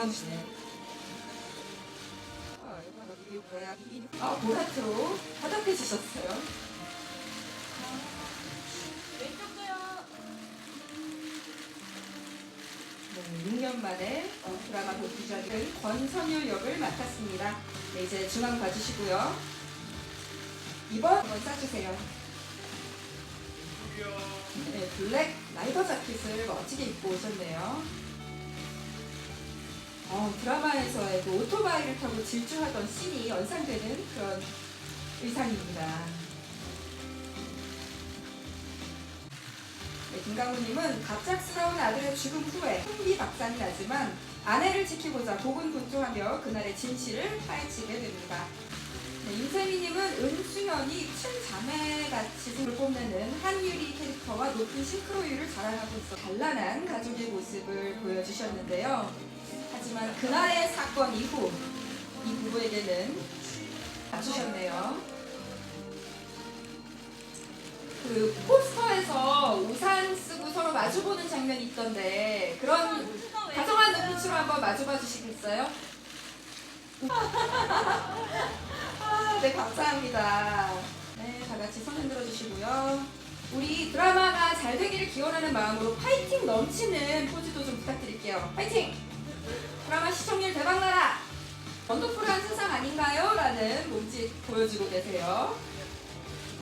고양이네. 아, 고양이. 아, 보라트로 화답해 주셨어요. 왼쪽도요. 네, 6년 만에 어, 드라마 도주작은 권선율 역을 맡았습니다. 네, 이제 중앙 봐주시고요. 2번 한번 싸주세요. 네, 블랙 라이더 자켓을 멋지게 입고 오셨네요. 어, 드라마에서의 그 오토바이를 타고 질주하던 씬이 연상되는 그런 의상입니다. 네, 김강우님은 갑작스러운 아들의 죽음 후에 흥비박산이 나지만 아내를 지키고자 고군분투하며 그날의 진실을 파헤치게 됩니다. 네, 임세미님은 은수연이 친자매같이 승을 뽐내는 한유리 캐릭터와 높은 싱크로율을 자랑하고 있어 단란한 가족의 모습을 보여주셨는데요. 하지만 그날의 사건 이후 이 부부에게는 맞추셨네요. 그 포스터에서 우산 쓰고 서로 마주보는 장면이 있던데 그런 다정한 눈빛으로 한번 마주봐 주시겠어요? 아, 네 감사합니다. 네, 다 같이 손 흔들어 주시고요. 우리 드라마가 잘 되기를 기원하는 마음으로 파이팅 넘치는 포즈도 좀 부탁드릴게요. 파이팅! 드라마 시청률 대박나라! 원더풀한 세상 아닌가요? 라는 몸짓 보여주고 계세요.